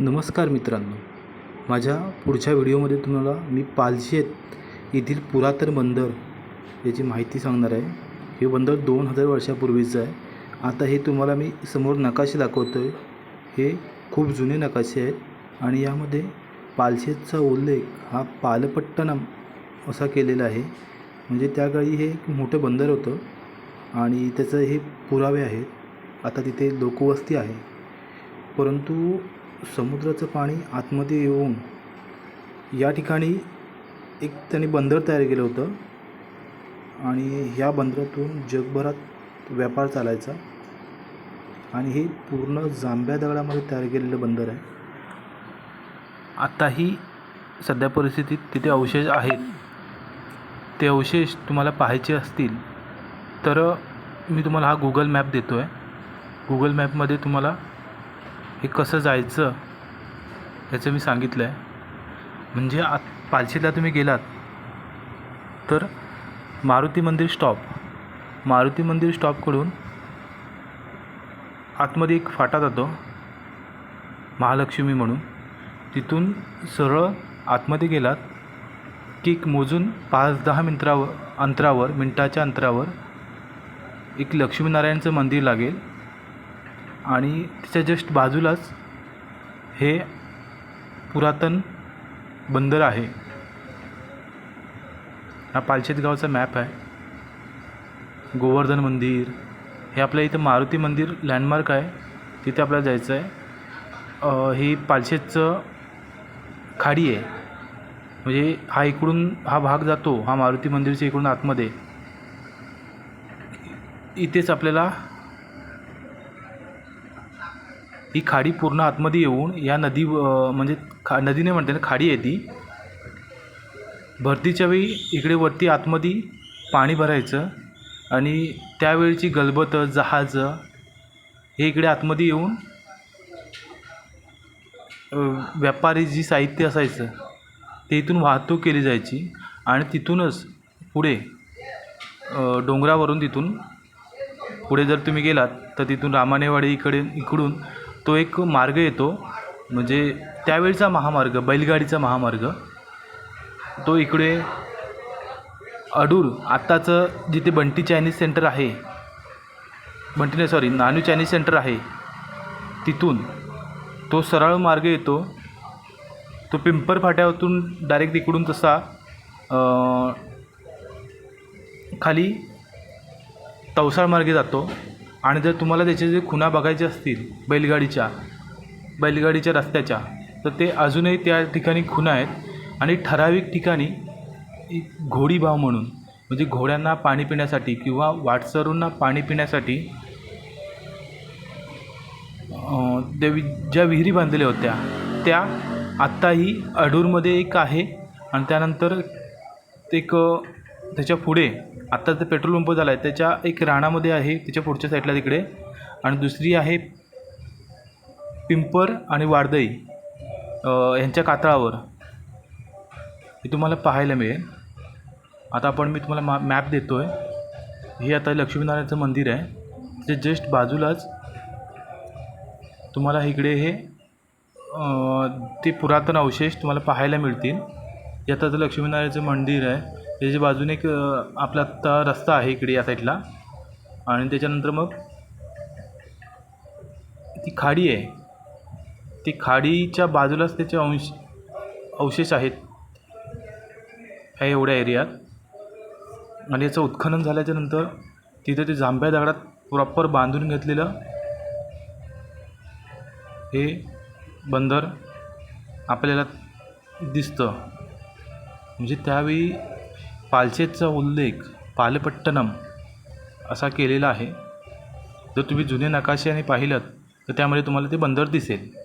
नमस्कार मित्रांनो. माझ्या पुढच्या व्हिडिओमध्ये तुम्हाला मी पालशेत येथील पुरातन बंदर याची माहिती सांगणार आहे. हे बंदर दोन हजार वर्षापूर्वीचं आहे. आता हे तुम्हाला मी समोर नकाशे दाखवतो आहे हे खूप जुने नकाशे आहेत आणि यामध्ये पालशेतचा उल्लेख हा पालपट्टणम असा केलेला आहे. म्हणजे त्या काळी हे एक मोठं बंदर होतं आणि त्याचं हे पुरावे आहेत. आता तिथे लोकवस्ती आहे. परंतु समुद्राचं पाणी आतमध्ये येऊन या ठिकाणी एक त्यांनी बंदर तयार केलं होतं. आणि ह्या बंदरातून जगभरात व्यापार चालायचा. आणि हे पूर्ण जांभ्या दगडामध्ये तयार केलेलं बंदर आहे. आत्ताही सध्या परिस्थितीत तिथे अवशेष आहेत. ते अवशेष तुम्हाला पाहायचे असतील तर मी तुम्हाला हा गुगल मॅप देतो आहे गुगल मॅपमध्ये तुम्हाला हे कसं जायचं याचं मी सांगितलं आहे म्हणजे आत पालशीला तुम्ही गेलात तर मारुती मंदिर स्टॉप मारुती मंदिर स्टॉपकडून आतमध्ये एक फाटा जातो महालक्ष्मी म्हणून. तिथून सरळ आतमध्ये गेलात की एक मोजून पाच दहा मिनटावर अंतरावर मिनटाच्या अंतरावर एक लक्ष्मीनारायणचं मंदिर लागेल. आणि त्याच्या जस्ट बाजूलाच हे पुरातन बंदर आहे. हा पालशेत गावचा मॅप आहे. गोवर्धन मंदिर. हे आपल्या इथं मारुती मंदिर लँडमार्क आहे. तिथे आपल्याला जायचं आहे ही पालशेतचं खाडी आहे. म्हणजे हा इकडून हा भाग जातो हा मारुती मंदिरच्या इकडून आतमध्ये. इथेच आपल्याला ही खाडी पूर्ण आतमध्ये येऊन या नदी म्हणजे खा नदी नाही म्हणते ना खाडी आहे ती. भरतीच्या वेळी इकडे वरती आतमध्ये पाणी भरायचं आणि त्यावेळची गलबतं जहाजं हे इकडे आतमध्ये येऊन व्यापारी जी साहित्य असायचं ते इथून वाहतूक केली जायची आणि तिथूनच पुढे डोंगरावरून तिथून पुढे जर तुम्ही गेलात तर तिथून रामानेवाडी इकडे इकडून तो एक मार्ग येतो म्हणजे त्यावेळचा महामार्ग बैलगाडीचा महामार्ग. तो इकडे अडूर आत्ताचं जिथे बंटी चायनीज सेंटर आहे बंटी नाही सॉरी नानू चायनीज सेंटर आहे तिथून तो सरळ मार्ग येतो. तो पिंपर फाट्यातून डायरेक्ट इकडून तसा खाली तवसाळ मार्गे जातो. आणि जर तुम्हाला त्याचे जे खुणा बघायचे असतील बैलगाडीच्या बैलगाडीच्या रस्त्याच्या तर ते अजूनही त्या ठिकाणी खुणा आहेत. आणि ठराविक ठिकाणी एक म्हणून म्हणजे घोड्यांना पाणी पिण्यासाठी किंवा वाटसरूंना पाणी पिण्यासाठी त्या ज्या विहिरी बांधलेल्या होत्या त्या आत्ताही अडूरमध्ये एक आहे. आणि त्यानंतर एक त्याच्या पुढे आत्ता ते पेट्रोल पंप झाला आहे त्याच्या एक राणामध्ये आहे त्याच्या पुढच्या साईडला तिकडे. आणि दुसरी आहे पिंपर आणि वाडदई यांच्या कातळावर. हे तुम्हाला पाहायला मिळेल. आता आपण मी तुम्हाला मा मॅप देतो आहे हे आता लक्ष्मीनारायणाचं मंदिर आहे. त्याच्या जस्ट बाजूलाच तुम्हाला इकडे हे ते पुरातन अवशेष तुम्हाला पाहायला मिळतील. हे आता तर मंदिर आहे. त्याच्या बाजूने एक आपला आत्ता रस्ता आहे इकडे या साईडला. आणि त्याच्यानंतर मग ती खाडी आहे. ती खाडीच्या बाजूलाच त्याचे अंश अवशेष आहेत. ह्या एवढ्या एरियात. आणि याचं उत्खनन झाल्याच्यानंतर तिथं ते जांभ्या दगडात प्रॉपर बांधून घेतलेलं हे बंदर आपल्याला दिसतं. म्हणजे त्यावेळी पालशेतचा उल्लेख पालपट्टणम असा केलेला आहे. जर तुम्ही जुने नकाशे आणि पाहिलं तर त्यामध्ये तुम्हाला ते बंदर दिसेल.